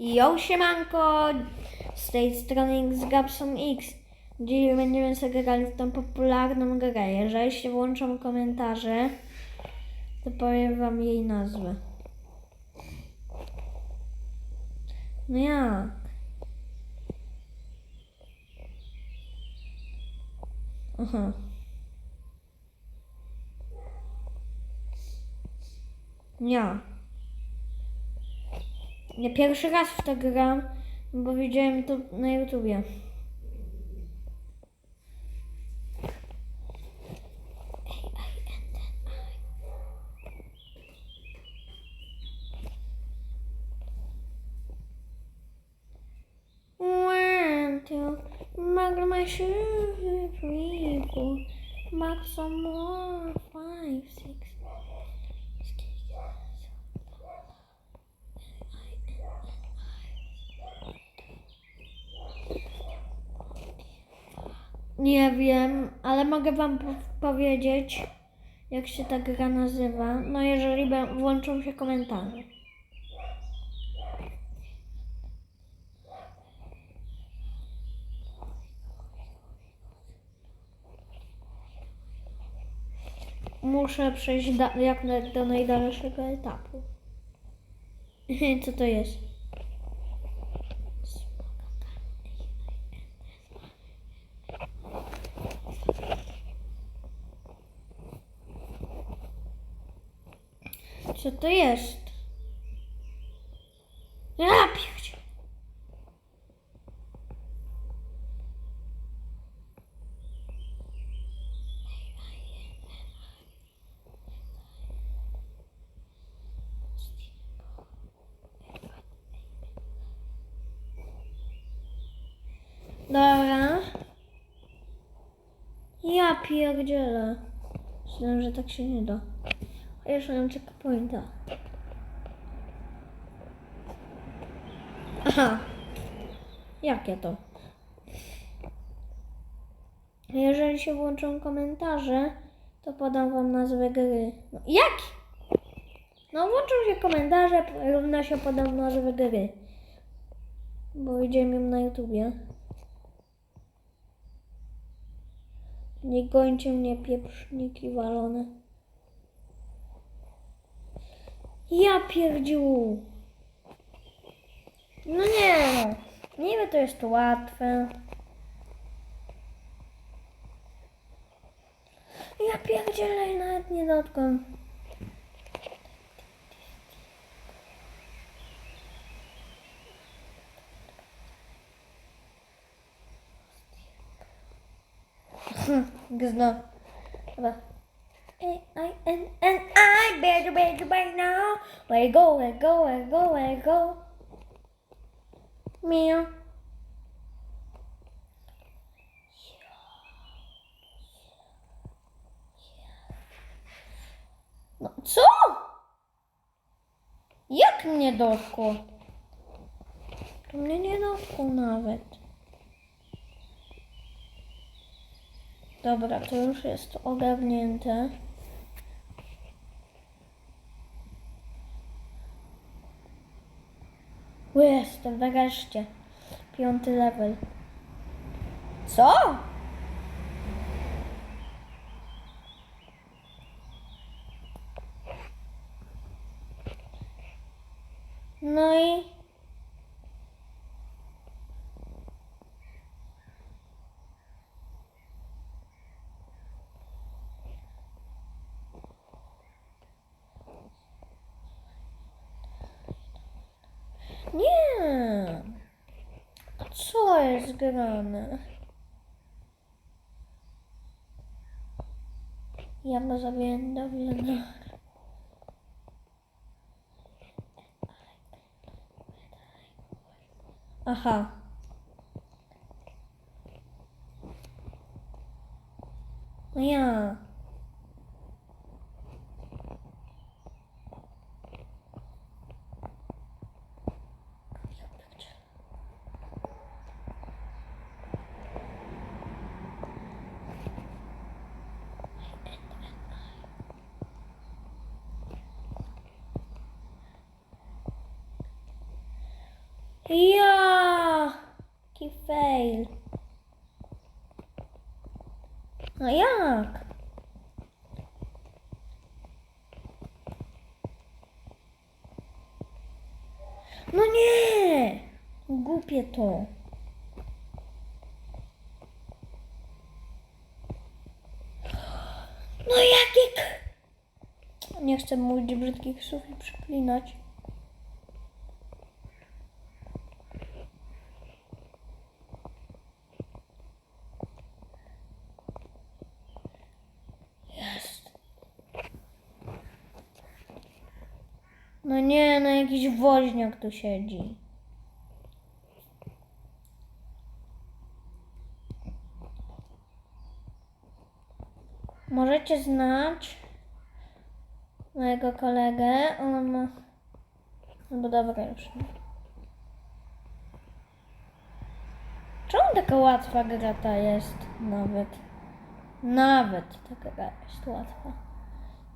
Yo, siemanko! Z tej strony X. Dziś będziemy sobie grali w tą popularną grę. Jeżeli się włączą komentarze, to powiem wam jej nazwę. No jak? Aha. Ja. Ja pierwszy raz w to gram, bo widziałem to na YouTubie. My five, six. Nie wiem, ale mogę wam po- powiedzieć, jak się ta gra nazywa. No jeżeli włączą się komentarze. Muszę przejść jak do najdalszego etapu. Co to jest? Co to jest? Pierdzie. Dobra. Ja pierdzielę. Myślałem, że tak się nie da. A jeszcze mam checkpointa. Aha. Jakie to? Jeżeli się włączą komentarze, to podam wam nazwę gry. No, jak? No włączą się komentarze, równo się podam nazwę gry. Bo widziałem ją na YouTubie. Nie gońcie mnie pieprzniki walone. Ja pierdziu. No nie. Niby to jest łatwe. Ja pierdzielę nawet nie dotknę. Gzno. Dobra. A I N N I better better by now. Go, go, go, go. Meow. No co? Jak mnie dotkło? To mnie nie dotkło nawet. Dobra, to już jest ogarnięte. Jestem wreszcie. Piąty level. Co? No i... Nie. A grane? Ja go zabiję do. Aha. No. Ja! Jaki fail. No jak? No nie! Głupie to. No jakie... Nie chcę mówić brzydkich słów i przeklinać. Jest. No nie, no jakiś woźniak tu siedzi. Możecie znać mojego kolegę. On ma... No bo dobra już. Czemu taka łatwa gra ta jest nawet? Nawet taka gra jest łatwa.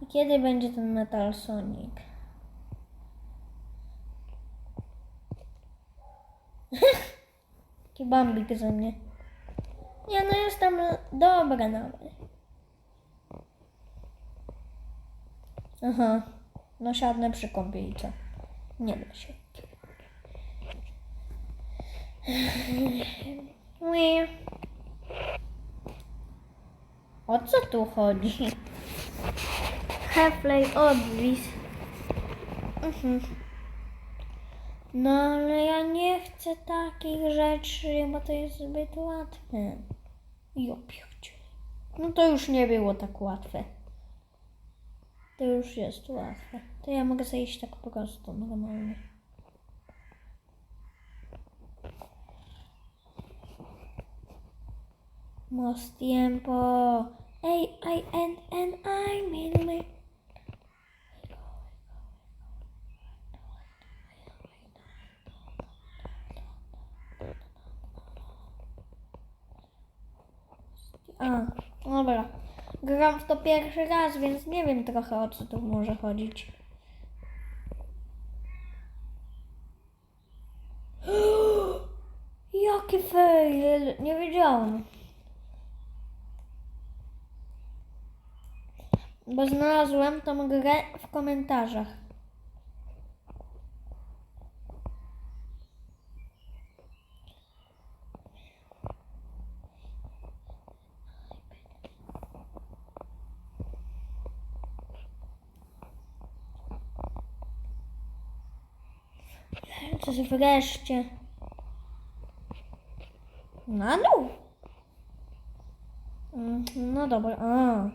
I kiedy będzie ten Metal Sonic? Taki bambik ze mnie. Nie, no jestem dobra nawet. Aha, no siadnę przy kąpielicy. Nie da się. O co tu chodzi? Halflay odwis. Mhm. No ale ja nie chcę takich rzeczy, bo to jest zbyt łatwe. Jo, pierdzie. No to już nie było tak łatwe. To już jest łatwe. To ja mogę iść tak po prostu normalnie. Most tiempo. Ey, I, and, and I, made me. A, dobra. Gram w to pierwszy raz, więc nie wiem trochę o co tu może chodzić. Jaki fail! Nie wiedziałam. Bo znalazłem tą grę w komentarzach. Jest wreszcie. Na dół. Mm, No dobra. A.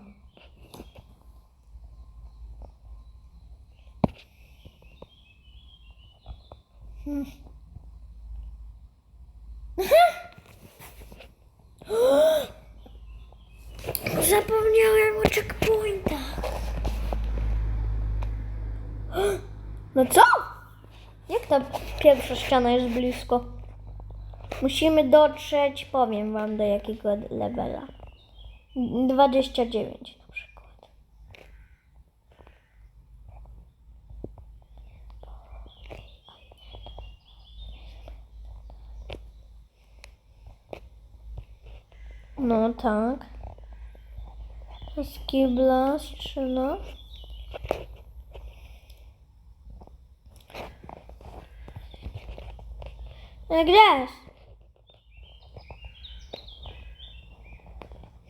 Hmm. Zapomniałem o checkpointach. No co? Jak ta pierwsza ściana jest blisko? Musimy dotrzeć, powiem wam do jakiego levela. 29 na przykład. No tak. Z kibla gdzie jest?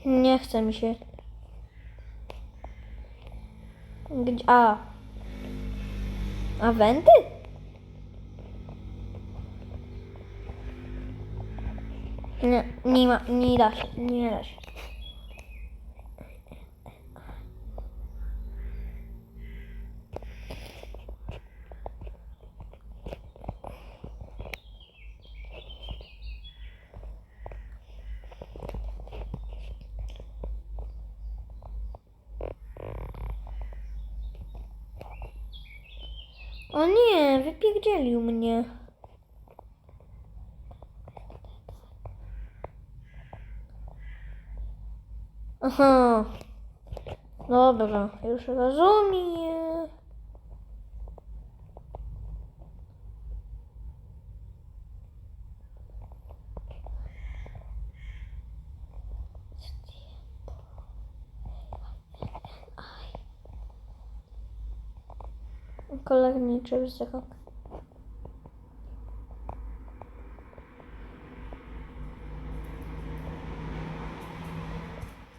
Nie chce mi się. Gdzie? A. A wenty? Nie, nie ma, nie da się, nie da się. O nie, wypierdzielił mnie. Aha. Dobra, już rozumiem. Kolorniczy wzrok.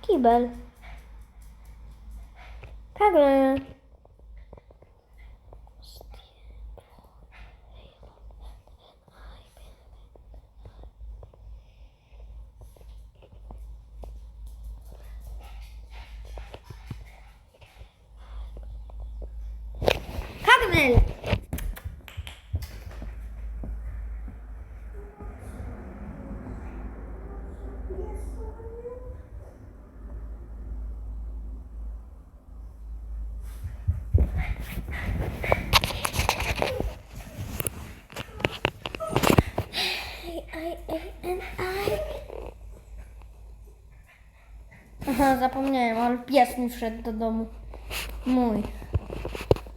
Kibel. Kagle. I. Aha, zapomniałem, ale pies mi wszedł do domu. Mój.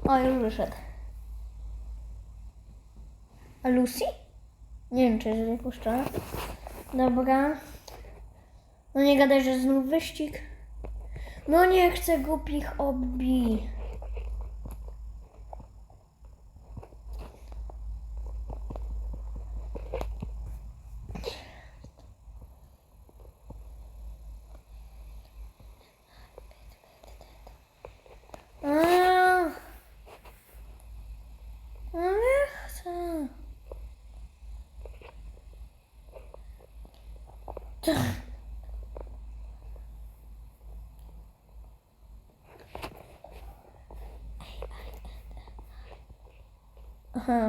O, już wyszedł. A Lucy? Nie wiem, czy jest wypuszczona. Dobra. No nie gadaj, że znów wyścig. No nie chcę głupich obi. A. Ale chcę. Aha,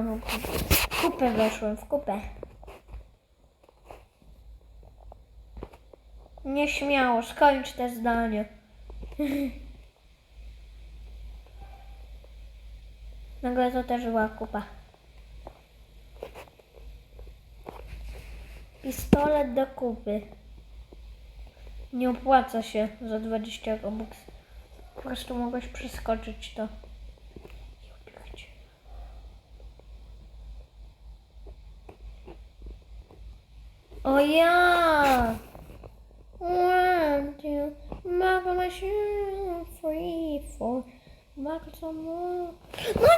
no, w kupę weszłem, w kupę. Nieśmiało, skończ te zdanie. Nagle to też była kupa. Pistolet do kupy. Nie opłaca się za 20 robux. Po prostu mogłeś przeskoczyć to. O ja! One, two, my shoe, three, four, more. No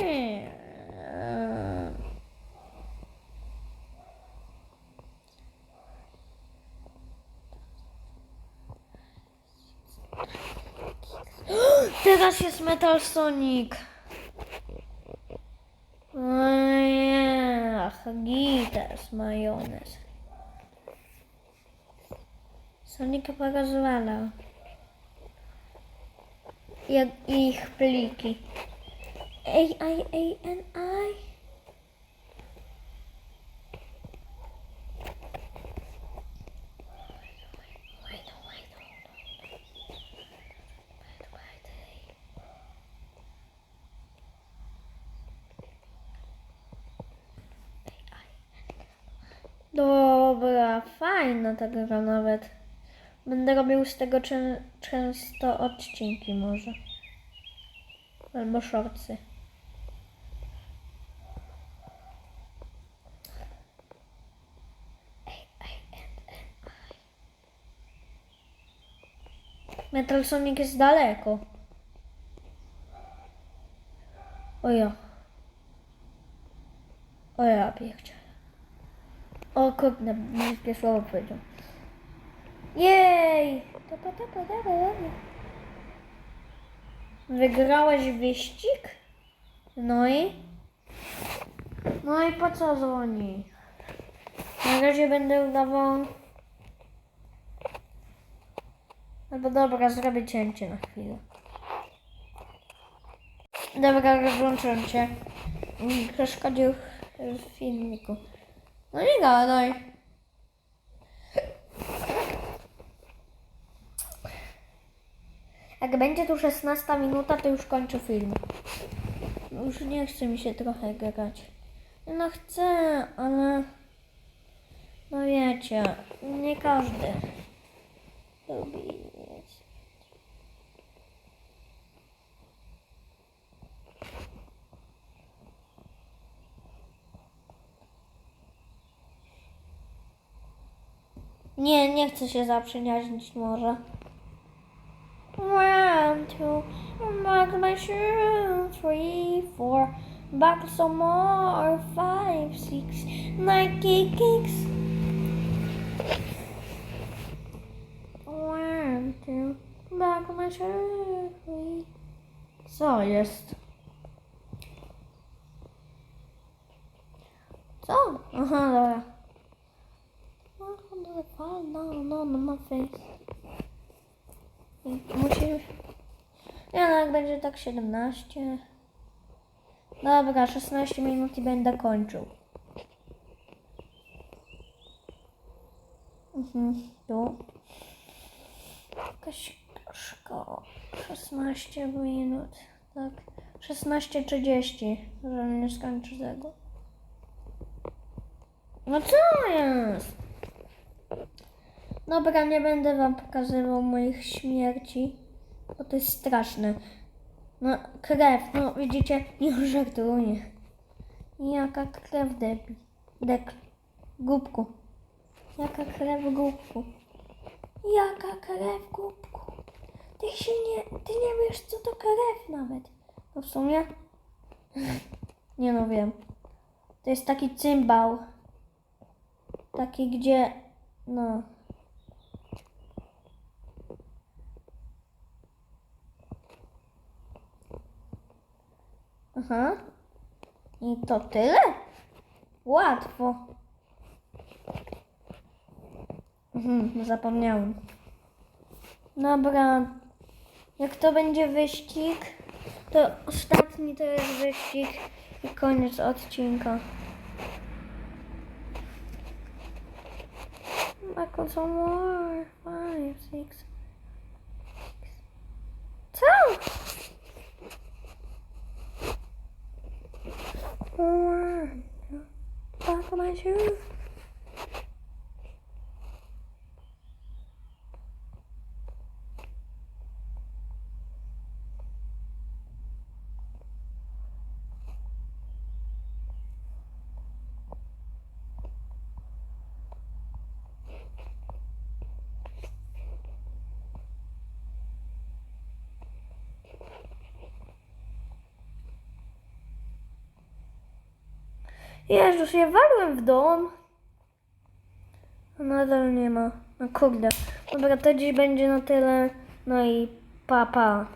nie! Teraz jest Metal Sonic. Ach, gitas, majonez. Sonika pokazywała. Jak ich pliki. A, I, A, N, I. Fajna ta gra nawet. Będę robił z tego czę- często odcinki może. Albo shortsy. Metal Sonic jest daleko. O ja. O ja piechcie. O kurde, brzydkie słowo powiedział. Jej! Wygrałeś wyścig? No i? No i po co dzwoni? Na razie będę udawał... Albo dobra, zrobię cięcie na chwilę. Dobra, rozłączyłem cię. Mi Przeszkodził w filmiku. No nie gadaj. Jak będzie tu 16 minuta, to już kończę film. Już nie chce mi się trochę grać. No chcę, ale... No wiecie, nie każdy lubi Nie, nie chcę się zaprzyjaźnić może. One, two, Back my shoe, three, four. Back some more, five, six. Nike kicks. One, two. Back my shoe, three. Co jest? Co? Aha, dobra. No, no, no, my face. Musimy... Nie no, jak będzie tak 17. Dobra, 16 minut i będę kończył. Mhm, tu. Jakaś szkoła. 16 minut. Tak. 16.30, że nie skończę tego. No co jest? Dobra, nie będę wam pokazywał moich śmierci, bo to jest straszne. No, krew, no widzicie, nie żartuję. Jaka krew debi. Dek. Głupku. Jaka krew głupku. Jaka krew głupku. Ty się nie, ty nie wiesz co to krew nawet. No w sumie? Nie no wiem. To jest taki cymbał. Taki gdzie, no. Aha. I to tyle? Łatwo. Mhm, zapomniałem. Dobra. Jak to będzie wyścig, to ostatni to jest wyścig i koniec odcinka. Michael, some more. Five, six. Jezus, ja walłem w dom. Nadal nie ma. No kurde. Dobra, to dziś będzie na tyle. No i pa, pa.